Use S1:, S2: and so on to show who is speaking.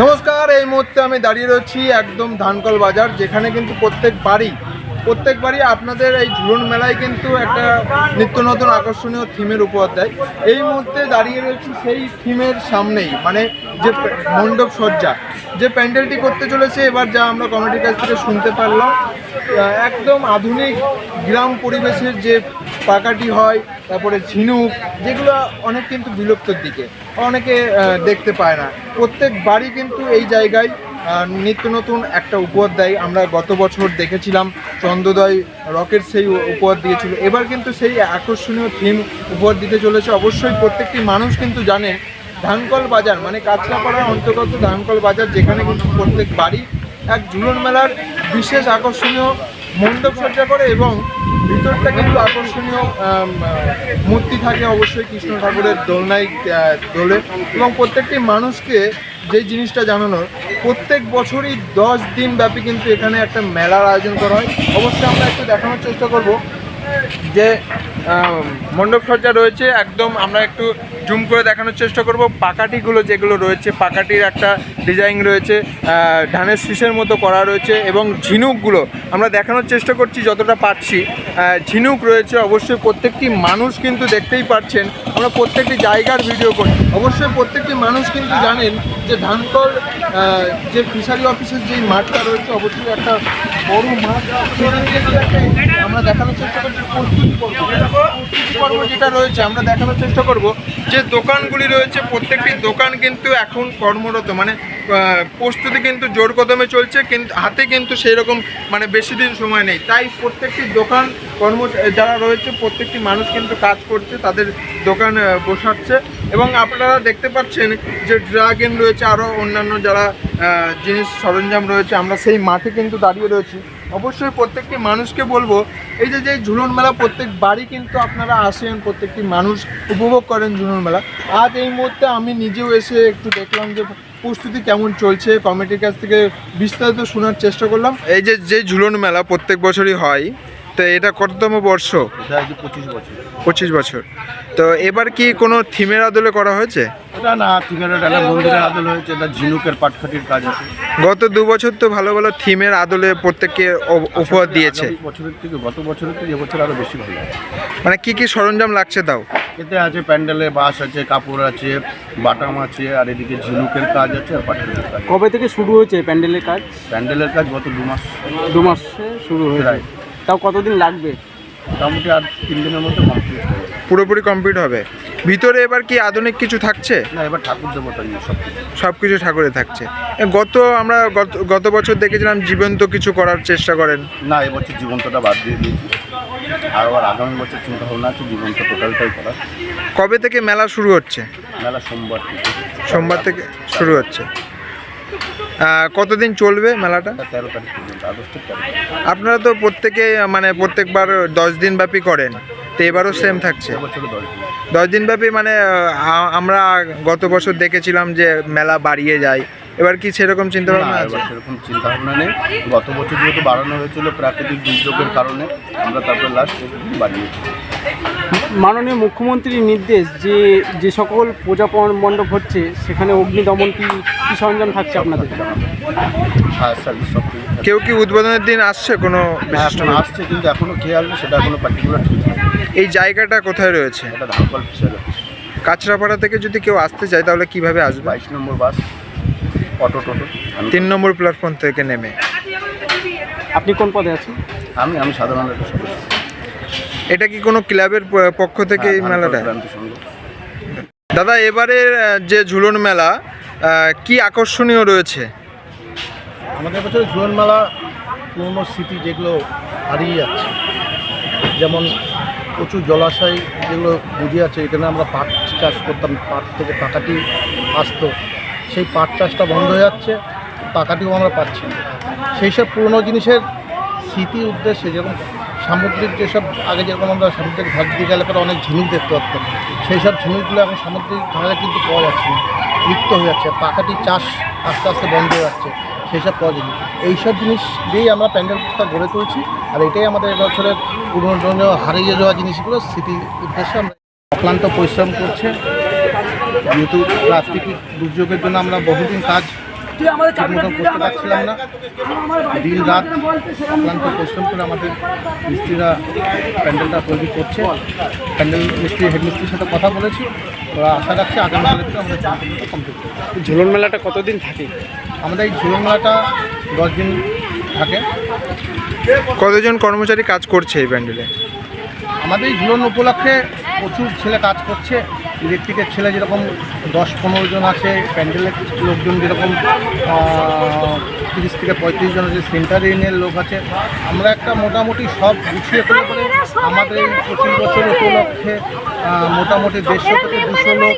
S1: নমস্কার, এই মুহূর্তে আমি দাঁড়িয়ে রয়েছি একদম ধানকল বাজার, যেখানে কিন্তু প্রত্যেক বাড়ি প্রত্যেক বাড়ি আপনাদের এই ঝুলন মেলায় কিন্তু একটা নিত্য নতুন আকর্ষণীয় থিমের উপহার দেয়। এই মুহূর্তে দাঁড়িয়ে রয়েছি সেই থিমের সামনেই মানে যে মণ্ডপ সজ্জা। যে প্যান্ডেলটি করতে চলেছে, এবার যা আমরা কমিটির কাছ থেকে শুনতে পারলাম একদম আধুনিক গ্রাম পরিবেশের যে পাকাটি হয়, তারপরে ঝিনুক, যেগুলো অনেক কিন্তু বিলুপ্তর দিকে। অনেকে দেখতে পায় না। প্রত্যেক বাড়ি কিন্তু এই জায়গায় নিত্য নতুন একটা উপহার দেয়। আমরা গত বছর দেখেছিলাম, চন্দ্রদয় রকেট সেই উপহার দিয়েছিল। এবার কিন্তু সেই আকর্ষণীয় থিম উপহার দিতে চলেছে। অবশ্যই প্রত্যেকটি মানুষ কিন্তু জানে, ধানকল বাজার মানে কাঁচরাপাড়ার অন্তর্গত ধানকল বাজার, যেখানে কিন্তু প্রত্যেক বাড়ি এক ঝুলন মেলার বিশেষ আকর্ষণীয় মণ্ডপ সজ্জা করে এবং ভিতরটা কিন্তু আকর্ষণীয় মূর্তি থাকে অবশ্যই কৃষ্ণ ঠাকুরের দোলনায় দোলে। এবং প্রত্যেকটি মানুষকে যে জিনিসটা জানানোর প্রত্যেক বছরই দশ দিন ব্যাপী কিন্তু এখানে একটা মেলার আয়োজন করা হয়। অবশ্যই আমরা একটু দেখানোর চেষ্টা করব। যে আহ, মণ্ডপ সজ্জা রয়েছে একদম আমরা একটু জুম করে দেখানোর চেষ্টা করব। পাকাটিগুলো যেগুলো রয়েছে পাকাটির একটা ডিজাইন রয়েছে ধানের শীষের মতো করা রয়েছে এবং ঝিনুকগুলো আমরা দেখানোর চেষ্টা করছি যতটা পাচ্ছি ঝিনুক রয়েছে অবশ্যই প্রত্যেকটি মানুষ কিন্তু দেখতেই পাচ্ছেন আমরা প্রত্যেকটি জায়গার ভিডিও করি। অবশ্যই প্রত্যেকটি মানুষ কিন্তু জানেন যে ধানকল যে ফিশারি অফিসের যেই মাঠটা রয়েছে অবশ্যই একটা বড় মাঠ। আমরা দেখানোর চেষ্টা করছি প্রস্তুতি পর্ব প্রস্তুতি পর্ব যেটা রয়েছে, আমরা দেখানোর চেষ্টা করব, যে দোকানগুলি রয়েছে, প্রত্যেকটি দোকান কিন্তু এখন কর্মরত মানে প্রস্তুতি কিন্তু জোর কদমে চলছে কিন্তু হাতে কিন্তু সেই রকম মানে বেশি দিন সময় নেই। তাই প্রত্যেকটি দোকান কর্ম, যারা রয়েছে, প্রত্যেকটি মানুষ কিন্তু কাজ করছে, তাদের দোকান বসাচ্ছে। এবং আপনারা দেখতে পাচ্ছেন যে ড্রাগন রয়েছে, আরও অন্যান্য যারা জিনিস সরঞ্জাম রয়েছে, আমরা সেই মাঠে কিন্তু দাঁড়িয়ে রয়েছি। অবশ্যই প্রত্যেকটি মানুষকে বলব, এই যে যে ঝুলন মেলা প্রত্যেক বাড়ি কিন্তু আপনারা আসেন, প্রত্যেকটি মানুষ উপভোগ করেন ঝুলন মেলা। আজ এই মুহূর্তে আমি নিজেও এসে একটু দেখলাম যে প্রস্তুতি কেমন চলছে, কমিটির কাছ থেকে বিস্তারিত শোনার চেষ্টা করলাম। এই যে যে ঝুলন মেলা প্রত্যেক বছরই হয় তো এটা কততম বর্ষ?
S2: পঁচিশ বছর।
S1: পঁচিশ বছর। তো এবার কি কোনো থিমের আদলে করা হয়েছে?
S2: এটা না তিমের একটা মন্দিরের আদল হয়েছে এটা ঝিনুকের পাটখাটির কাজ আছে।
S1: গত দু বছর তো ভালো ভালো থিমের আদলে প্রত্যেককে ও- উপহার দিয়েছে।
S2: আগামী বছরের থেকে গত বছরের থেকে এবছর আরও বেশি ভালো হবে।
S1: মানে কি কি সরঞ্জাম লাগছে তাও?
S2: এতে আছে প্যান্ডেলে বাঁশ আছে কাপড় আছে বাটাম আছে আর এদিকে ঝিনুকের কাজ আছে আর পাটখাটির কাজ
S3: কবে থেকে শুরু হয়েছে প্যান্ডেলের কাজ?
S2: প্যান্ডেলের কাজ গত দু মাস।
S3: দু মাসে শুরু হয়েছে।
S2: প্রায়।
S3: তাও কতদিন লাগবে?
S2: মোটামুটি আর তিন দিনের মধ্যে কমপ্লিট হবে
S1: পুরোপুরি কমপ্লিট হবে। ভিতরে এবার কি আধুনিক কিছু থাকছে?
S2: না এবার ঠাকুর দেবতা নিয়ে সব কিছু
S1: সব কিছু ঠাকুরে থাকছে। এ, গত আমরা গত গত বছর দেখেছিলাম জীবন্ত কিছু করার চেষ্টা করেন।
S2: না এবছর জীবন্তটা বাদ দিয়ে দিয়েছি। আর আবার আগামী বছর চিন্তা ভাবনা আছে জীবন্ত টোটালটাই করা
S1: কবে থেকে মেলা শুরু হচ্ছে?
S2: মেলা সোমবার থেকে।
S1: সোমবার থেকে শুরু হচ্ছে। কতদিন চলবে মেলাটা?
S2: তেরো তারিখ
S1: আপনারা তো প্রত্যেকে মানে প্রত্যেকবার দশ দিন ব্যাপী করেন তো এবারও সেম থাকছে।
S2: দশ দিন
S1: ব্যাপী মানে আমরা গত বছর দেখেছিলাম যে মেলা বাড়িয়ে যায়। এবার কি সেরকম চিন্তা ভাবনা আছে?
S2: এবার সেরকম চিন্তা ভাবনা নেই। গত বছর যেহেতু বাড়ানো হয়েছিল প্রাকৃতিক দুর্যোগের কারণে আমরা তারপরে লাস্ট বাড়িয়েছি।
S3: মাননীয় মুখ্যমন্ত্রীর নির্দেশ যে যে সকল পূজা মণ্ডপ হচ্ছে সেখানে অগ্নি দমন কি কি সরঞ্জাম থাকছে আপনাদের?
S2: কিছু
S1: কেউ কি উদ্বোধনের দিন আসছে কোনো
S2: হ্যাঁ,
S1: বিশিষ্ট
S2: আসছে কিন্তু এখনও কে আসবে সেটা এখনও পার্টিকুলার ঠিক
S1: এই জায়গাটা কোথায় রয়েছে?
S2: এটা
S1: থেকে যদি কেউ আসতে চায় তাহলে কীভাবে আসবে?
S2: বাইশ নম্বর বাস অটো টোটো।
S1: তিন নম্বর প্ল্যাটফর্ম থেকে নেমে।
S3: আপনি কোন পদে আছেন?
S2: আমি আমি সাধারণ একটা সদস্য।
S1: এটা কি কোনো ক্লাবের পক্ষ থেকে এই
S2: হ্যাঁ,
S1: মেলাটা? দাদা এবারে যে ঝুলন মেলা কি আকর্ষণীয় রয়েছে?
S4: আমাদের বছর ঝুলন মেলা পুরনো স্মৃতি যেগুলো হারিয়ে যাচ্ছে। যেমন প্রচুর জলাশয় যেগুলো বুঝে আছে এখানে আমরা পাট চাষ করতাম পাট থেকে পাকাটি আসতো। সেই পাট চাষটা বন্ধ হয়ে যাচ্ছে পাকাটিও আমরা পাচ্ছি না। সেই সব পুরনো জিনিসের স্মৃতি উদ্দেশ্যে যেরকম সামুদ্রিক যেসব আগে যেরকম আমরা সামুদ্রিক দিয়ে গেলে পরে অনেক ঝিনুক দেখতে পারতাম। সেই সব ঝিনুকগুলো এখন সামুদ্রিক ধারে কিন্তু পাওয়া যাচ্ছে না, লিপ্ত হয়ে যাচ্ছে। পাকাটি চাষ আস্তে আস্তে বন্ধ হয়ে যাচ্ছে, সেই সব পাওয়া যায়নি। এইসব জিনিস দিয়েই আমরা প্যান্ডেলটা গড়ে তুলছি, আর এটাই আমাদের এবছরের পুরনো হারিয়ে যাওয়া জিনিসগুলো, স্মৃতি উদ্দেশ্যে আমরা অক্লান্ত পরিশ্রম করছে। যেহেতু প্রাকৃতিক দুর্যোগের জন্য আমরা বহুদিন কাজ ঠিকমতো করতে পারছিলাম না। দিন রাত অক্লান্ত পরিশ্রম করে আমাদের মিস্ত্রিরা প্যান্ডেলটা তৈরি করছে। প্যান্ডেল মিস্ত্রি হেড মিস্ত্রির সাথে কথা বলেছি। ওরা আশা রাখছে আগামী কালের ভিতরে আমাদের কমপ্লিট
S3: ঝুলন মেলাটা কতদিন থাকে?
S4: আমাদের এই ঝুলন মেলাটা দশ দিন থাকে।
S1: কতজন কর্মচারী কাজ করছে এই প্যান্ডেলে?
S4: আমাদের এই ঝুলন উপলক্ষে প্রচুর ছেলে কাজ করছে। ইলেকট্রিকের ছেলে যেরকম দশ পনেরো জন আছে প্যান্ডেলের লোকজন যেরকম তিরিশ থেকে পঁয়ত্রিশ জন আছে সেন্টার ইউনিয়নের লোক আছে। আমরা একটা মোটামুটি সব গুছিয়ে করে করে আমাদের এই পঁচিশ বছর উপলক্ষে মোটামুটি দেড়শো থেকে দুশো লোক